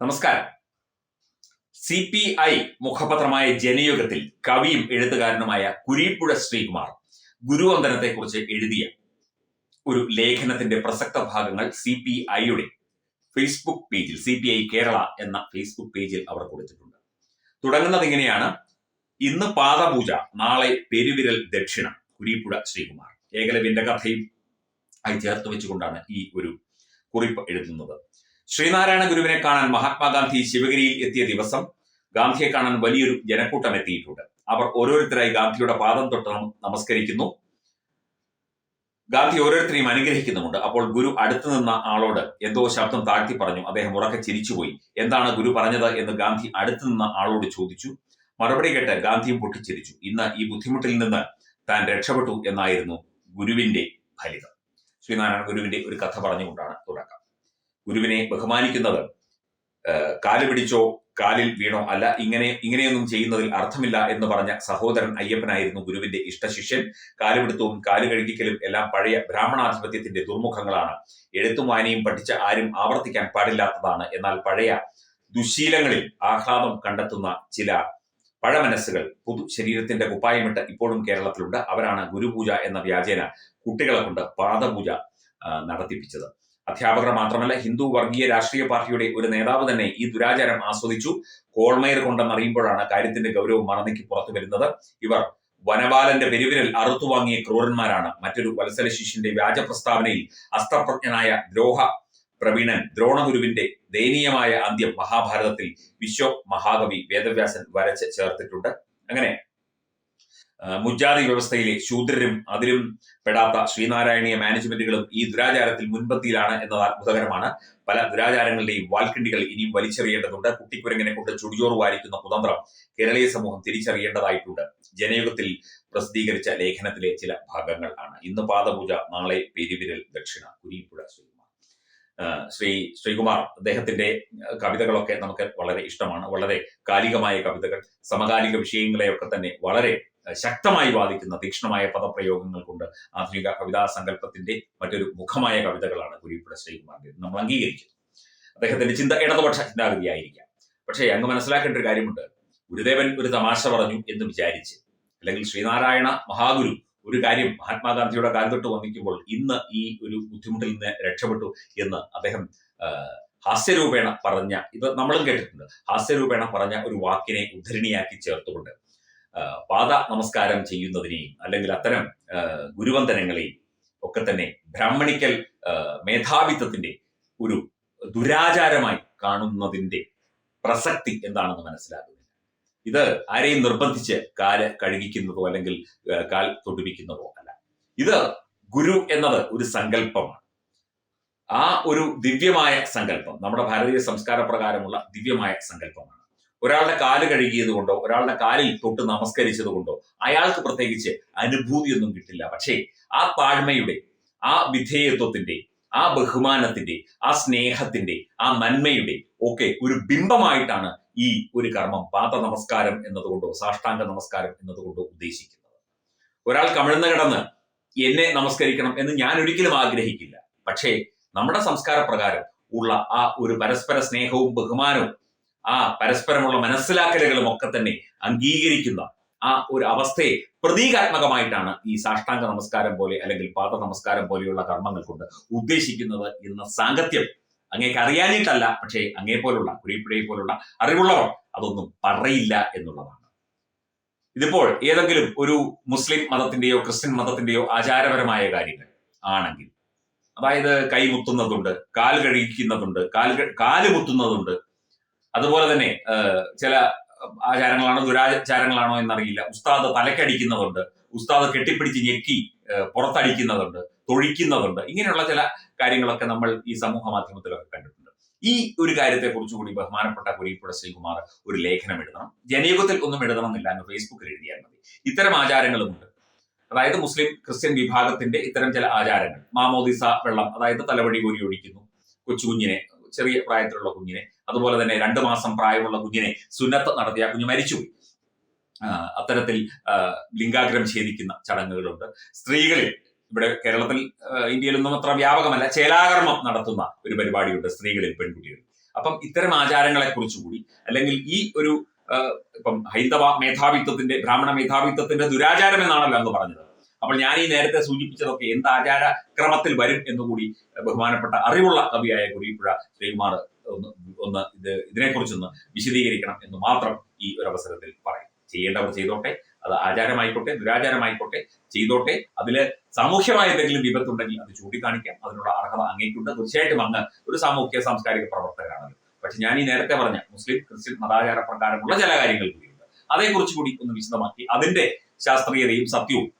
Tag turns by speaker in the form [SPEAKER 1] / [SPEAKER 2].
[SPEAKER 1] നമസ്കാരം. C P I മുഖപത്രമായ ജനയുഗത്തിൽ കവിയും എഴുത്തുകാരനുമായ കുരീപ്പുഴ ശ്രീകുമാർ ഗുരുവന്ദനത്തെക്കുറിച്ച് എഴുതിയ ഒരു ലേഖനത്തിന്റെ പ്രസക്ത ഭാഗങ്ങൾ സി പി ഐയുടെ ഫേസ്ബുക്ക് പേജിൽ സി പി ഐ കേരള എന്ന ഫേസ്ബുക്ക് പേജിൽ അവർ കൊടുത്തിട്ടുണ്ട്. തുടങ്ങുന്നത് ഇങ്ങനെയാണ്. ഇന്ന് പാദപൂജ നാളെ പെരുവിരൽ ദക്ഷിണ കുരീപ്പുഴ ശ്രീകുമാർ. ഏകലവ്യന്റെ കഥയും ആയി ചേർത്ത് വെച്ചുകൊണ്ടാണ് ഈ ഒരു കുറിപ്പ് എഴുതുന്നത്. ശ്രീനാരായണ ഗുരുവിനെ കാണാൻ മഹാത്മാഗാന്ധി ശിവഗിരിയിൽ എത്തിയ ദിവസം ഗാന്ധിയെ കാണാൻ വലിയൊരു ജനക്കൂട്ടം എത്തിയിട്ടുണ്ട്. അവർ ഓരോരുത്തരായി ഗാന്ധിയുടെ പാദം തൊട്ട് നമസ്കരിക്കുന്നു. ഗാന്ധി ഓരോരുത്തരെയും അനുഗ്രഹിക്കുന്നുമുണ്ട്. അപ്പോൾ ഗുരു അടുത്തു നിന്ന ആളോട് എന്തോ ശബ്ദം താഴ്ത്തി പറഞ്ഞു. അദ്ദേഹം ഉറക്കെ ചിരിച്ചുപോയി. എന്താണ് ഗുരു പറഞ്ഞത്? എന്ന് ഗാന്ധി അടുത്തു നിന്ന ആളോട് ചോദിച്ചു. മറുപടി കേട്ട് ഗാന്ധിയും പൊട്ടിച്ചിരിച്ചു. ഇന്ന് ഈ ബുദ്ധിമുട്ടിൽ നിന്ന് താൻ രക്ഷപ്പെട്ടു എന്നായിരുന്നു ഗുരുവിന്റെ ഫലിതം. ശ്രീനാരായണ ഗുരുവിന്റെ ഒരു കഥ പറഞ്ഞുകൊണ്ടാണ് തുടക്കം. ഗുരുവിനെ ബഹുമാനിക്കുന്നത്. കാൽ പിടിച്ചോ കാലിൽ വീണോ അല്ല ഇങ്ങനെ ഇങ്ങനെയൊന്നും ചെയ്യുന്നതിൽ അർത്ഥമില്ല എന്ന് പറഞ്ഞ സഹോദരൻ അയ്യപ്പനായിരുന്നു ഗുരുവിന്റെ ഇഷ്ടശിഷ്യൻ. കാലുപിടുത്തവും കാൽ കഴുകിക്കലും എല്ലാം പഴയ ബ്രാഹ്മണാധിപത്യത്തിന്റെ ദുർമുഖങ്ങളാണ്. എഴുത്തും വായനയും പഠിച്ച ആരും ആവർത്തിക്കാൻ പാടില്ലാത്തതാണ്. എന്നാൽ പഴയ ദുശീലങ്ങളിൽ ആഹ്ലാദം കണ്ടെത്തുന്ന ചില പഴമനസ്സുകൾ പുതു ശരീരത്തിന്റെ കുപ്പായമിട്ട് ഇപ്പോഴും കേരളത്തിലുണ്ട്. അവരാണ് ഗുരുപൂജ എന്ന വ്യാജേന കുട്ടികളെ കൊണ്ട് പാദപൂജ നടത്തിപ്പിച്ചത്. അധ്യാപകർ മാത്രമല്ല ഹിന്ദു വർഗീയ രാഷ്ട്രീയ പാർട്ടിയുടെ ഒരു നേതാവ് തന്നെ ഈ ദുരാചാരം ആസ്വദിച്ചു. കോൾമയർ കൊണ്ടെന്നറിയുമ്പോഴാണ് കാര്യത്തിന്റെ ഗൗരവം മറന്നിക്ക് പുറത്തു വരുന്നത്. ഇവർ വനപാലന്റെ പെരുവിരൽ അറുത്തു വാങ്ങിയ ക്രൂരന്മാരാണ്. മറ്റൊരു വത്സല ശിഷ്യന്റെ വ്യാജ പ്രസ്താവനയിൽ അസ്ത്രപ്രജ്ഞനായ ദ്രോഹ പ്രവീണൻ ദ്രോണഗുരുവിന്റെ ദയനീയമായ അന്ത്യം മഹാഭാരതത്തിൽ വിശ്വ മഹാകവി വേദവ്യാസൻ വരച്ച് ചേർത്തിട്ടുണ്ട്. അങ്ങനെ മുജാതി വ്യവസ്ഥയിലെ ശൂദ്രരും അതിലും പെടാത്ത ശ്രീനാരായണീയ മാനേജ്മെന്റുകളും ഈ ദുരാചാരത്തിൽ മുൻപന്തിയിലാണ് എന്നത് അത്ഭുതകരമാണ്. പല ദുരാചാരങ്ങളുടെയും വാൽക്കിണ്ടികൾ ഇനിയും വലിച്ചെറിയേണ്ടതുണ്ട്. കുട്ടിക്കുരങ്ങനെ കൊണ്ട് ചുടിയോറ് വാരിക്കുന്ന കുതന്ത്രം കേരളീയ സമൂഹം തിരിച്ചറിയേണ്ടതായിട്ടുണ്ട്. ജനയുഗത്തിൽ പ്രസിദ്ധീകരിച്ച ലേഖനത്തിലെ ചില ഭാഗങ്ങൾ ആണ്. ഇന്ന് പാദപൂജ നാളെ പെരുവിരൽ ദക്ഷിണ കുരിപ്പുഴ ശ്രീകുമാർ. ശ്രീ ശ്രീകുമാർ അദ്ദേഹത്തിന്റെ കവിതകളൊക്കെ നമുക്ക് വളരെ ഇഷ്ടമാണ്. വളരെ കാലികമായ കവിതകൾ സമകാലിക വിഷയങ്ങളെയൊക്കെ തന്നെ വളരെ ശക്തമായി വാദിക്കുന്ന തീക്ഷ്ണമായ പദപ്രയോഗങ്ങൾ കൊണ്ട് ആധുനിക കവിതാ സങ്കല്പത്തിന്റെ മറ്റൊരു മുഖമായ കവിതകളാണ് കുരിപ്പുഴ ശ്രീകുമാറിന്റെ നമ്മൾ അംഗീകരിക്കുന്നു. അദ്ദേഹത്തിന്റെ ചിന്ത ഇടതുപക്ഷ ചിന്താഗതിയായിരിക്കാം. പക്ഷേ അങ്ങ് മനസ്സിലാക്കേണ്ട ഒരു കാര്യമുണ്ട്. ഗുരുദേവൻ ഒരു തമാശ പറഞ്ഞു എന്ന് വിചാരിച്ച് അല്ലെങ്കിൽ ശ്രീനാരായണ മഹാഗുരു ഒരു കാര്യം മഹാത്മാഗാന്ധിയുടെ കാലത്തൊട്ട് തൊട്ട് വന്നിക്കുമ്പോൾ ഇന്ന് ഈ ഒരു ബുദ്ധിമുട്ടിൽ നിന്ന് രക്ഷപ്പെട്ടു എന്ന് അദ്ദേഹം ഹാസ്യരൂപേണ പറഞ്ഞ ഇത് നമ്മളും കേട്ടിട്ടുണ്ട്. ഹാസ്യരൂപേണ പറഞ്ഞ ഒരു വാക്കിനെ ഉദ്ധരണിയാക്കി ചേർത്തുകൊണ്ട് പാദ നമസ്കാരം ചെയ്യുന്നതിനെയും അല്ലെങ്കിൽ അത്തരം ഗുരുവന്ദനങ്ങളെയും ഒക്കെ തന്നെ ബ്രാഹ്മണിക്കൽ മേധാവിത്വത്തിന്റെ ഒരു ദുരാചാരമായി കാണുന്നതിന്റെ പ്രസക്തി എന്താണെന്ന് മനസ്സിലാകുന്നില്ല. ഇത് ആരെയും നിർബന്ധിച്ച് കാൽ കഴുകിക്കുന്നതോ അല്ലെങ്കിൽ കാൽ തൊടുവിക്കുന്നതോ അല്ല. ഇത് ഗുരു എന്നത് ഒരു സങ്കല്പമാണ്. ആ ഒരു ദിവ്യമായ സങ്കല്പം നമ്മുടെ ഭാരതീയ സംസ്കാര പ്രകാരമുള്ള ദിവ്യമായ സങ്കല്പമാണ്. ഒരാളുടെ കാൽ കഴുകിയത് കൊണ്ടോ ഒരാളുടെ കാലിൽ തൊട്ട് നമസ്കരിച്ചത് കൊണ്ടോ അയാൾക്ക് പ്രത്യേകിച്ച് അനുഭൂതിയൊന്നും കിട്ടില്ല. പക്ഷേ ആ താഴ്മയുടെ ആ വിധേയത്വത്തിന്റെ ആ ബഹുമാനത്തിന്റെ ആ സ്നേഹത്തിന്റെ ആ നന്മയുടെ ഒക്കെ ഒരു ബിംബമായിട്ടാണ് ഈ ഒരു കർമ്മം പാത നമസ്കാരം എന്നതുകൊണ്ടോ സാഷ്ടാംഗ നമസ്കാരം എന്നതുകൊണ്ടോ ഉദ്ദേശിക്കുന്നത്. ഒരാൾ കമിഴ്ന്ന് കിടന്ന് എന്നെ നമസ്കരിക്കണം എന്ന് ഞാൻ ഒരിക്കലും ആഗ്രഹിക്കില്ല. പക്ഷേ നമ്മുടെ സംസ്കാര പ്രകാരം ഉള്ള ആ ഒരു പരസ്പര സ്നേഹവും ബഹുമാനവും ആ പരസ്പരമുള്ള മനസ്സിലാക്കലുകളും ഒക്കെ തന്നെ അംഗീകരിക്കുന്ന ആ ഒരു അവസ്ഥയെ പ്രതീകാത്മകമായിട്ടാണ് ഈ സാഷ്ടാംഗ നമസ്കാരം പോലെ അല്ലെങ്കിൽ പാദ നമസ്കാരം പോലെയുള്ള കർമ്മങ്ങൾ കൊണ്ട് ഉദ്ദേശിക്കുന്നത് എന്ന സാങ്കത്യം അങ്ങേക്ക് അറിയാനിട്ടല്ല പക്ഷേ അങ്ങേ പോലുള്ള കുരിപ്പിഴയെ പോലുള്ള അറിവുള്ളവർ അതൊന്നും പറയില്ല എന്നുള്ളതാണ്. ഇതിപ്പോൾ ഏതെങ്കിലും ഒരു മുസ്ലിം മതത്തിന്റെയോ ക്രിസ്ത്യൻ മതത്തിന്റെയോ ആചാരപരമായ കാര്യങ്ങൾ ആണെങ്കിൽ അതായത് കൈ മുത്തുന്നതുണ്ട് കാൽ കഴിക്കുന്നതുണ്ട് കാൽ കാൽ മുത്തുന്നതുണ്ട് അതുപോലെ തന്നെ ചില ആചാരങ്ങളാണോ ദുരാചാരങ്ങളാണോ എന്നറിയില്ല. ഉസ്താദ് തലക്കടിക്കുന്നതുണ്ട് ഉസ്താദ് കെട്ടിപ്പിടിച്ച് ഞെക്കി പുറത്തടിക്കുന്നതുണ്ട് തൊഴിക്കുന്നതുണ്ട്. ഇങ്ങനെയുള്ള ചില കാര്യങ്ങളൊക്കെ നമ്മൾ ഈ സമൂഹ മാധ്യമത്തിലൊക്കെ കണ്ടിട്ടുണ്ട്. ഈ ഒരു കാര്യത്തെ കുറിച്ച് കൂടി ബഹുമാനപ്പെട്ട കുരീപ്പുഴ ശ്രീകുമാർ ഒരു ലേഖനം എഴുതണം. ജനയുഗത്തിൽ ഒന്നും എഴുതണമെന്നില്ല എന്ന് ഫേസ്ബുക്കിൽ എഴുതിയാൽ മതി. ഇത്തരം ആചാരങ്ങളുമുണ്ട്. അതായത് മുസ്ലിം ക്രിസ്ത്യൻ വിഭാഗത്തിന്റെ ഇത്തരം ചില ആചാരങ്ങൾ. മാമോദിസ വെള്ളം അതായത് തലവടി കോരി ഒഴിക്കുന്നു കൊച്ചുകുഞ്ഞിനെ ചെറിയ പ്രായത്തിലുള്ള കുഞ്ഞിനെ അതുപോലെ തന്നെ രണ്ടു മാസം പ്രായമുള്ള കുഞ്ഞിനെ സുന്നത്ത് നടത്തിയ കുഞ്ഞ് മരിച്ചുപോയി അത്തരത്തിൽ ലിംഗാഗ്രം ഛേദിക്കുന്ന ചടങ്ങുകളുണ്ട്. സ്ത്രീകളിൽ ഇവിടെ കേരളത്തിൽ ഇന്ത്യയിലൊന്നും അത്ര വ്യാപകമല്ല ചേലാകർമ്മം നടത്തുന്ന ഒരു പരിപാടിയുണ്ട് സ്ത്രീകളിൽ പെൺകുട്ടികൾ. അപ്പം ഇത്തരം ആചാരങ്ങളെ കുറിച്ചുകൂടി അല്ലെങ്കിൽ ഈ ഒരു ഇപ്പം ഹൈന്ദവ മേധാവിത്വത്തിന്റെ ബ്രാഹ്മണ മേധാവിത്വത്തിന്റെ ദുരാചാരം എന്നാണല്ലോ അന്ന് പറഞ്ഞത്. അപ്പോൾ ഞാൻ ഈ നേരത്തെ സൂചിപ്പിച്ചതൊക്കെ എന്ത് ആചാര ക്രമത്തിൽ വരും എന്നുകൂടി ബഹുമാനപ്പെട്ട അറിവുള്ള കവിയായ കുറിപ്പുഴ ശ്രീകുമാർ ഒന്ന് ഒന്ന് ഇത് ഇതിനെക്കുറിച്ചൊന്ന് വിശദീകരിക്കണം എന്ന് മാത്രം ഈ ഒരു അവസരത്തിൽ പറയും. ചെയ്യേണ്ടവർ ചെയ്തോട്ടെ അത് ആചാരമായിക്കോട്ടെ ദുരാചാരമായിക്കോട്ടെ ചെയ്തോട്ടെ. അതിൽ സാമൂഹ്യമായ എന്തെങ്കിലും വിപത്തുണ്ടെങ്കിൽ അത് ചൂണ്ടിക്കാണിക്കാം. അതിനുള്ള അർഹത അങ്ങേക്കുണ്ട്. തീർച്ചയായിട്ടും അങ്ങ് ഒരു സാമൂഹ്യ സാംസ്കാരിക പ്രവർത്തകരാണല്ലോ പക്ഷെ ഞാൻ ഈ നേരത്തെ പറഞ്ഞ മുസ്ലിം ക്രിസ്ത്യൻ മതാചാര പ്രകാരമുള്ള ചില കാര്യങ്ങൾ കൂടിയുണ്ട്. അതേക്കുറിച്ച് കൂടി ഒന്ന് വിശദമാക്കി അതിന്റെ ശാസ്ത്രീയതയും സത്യവും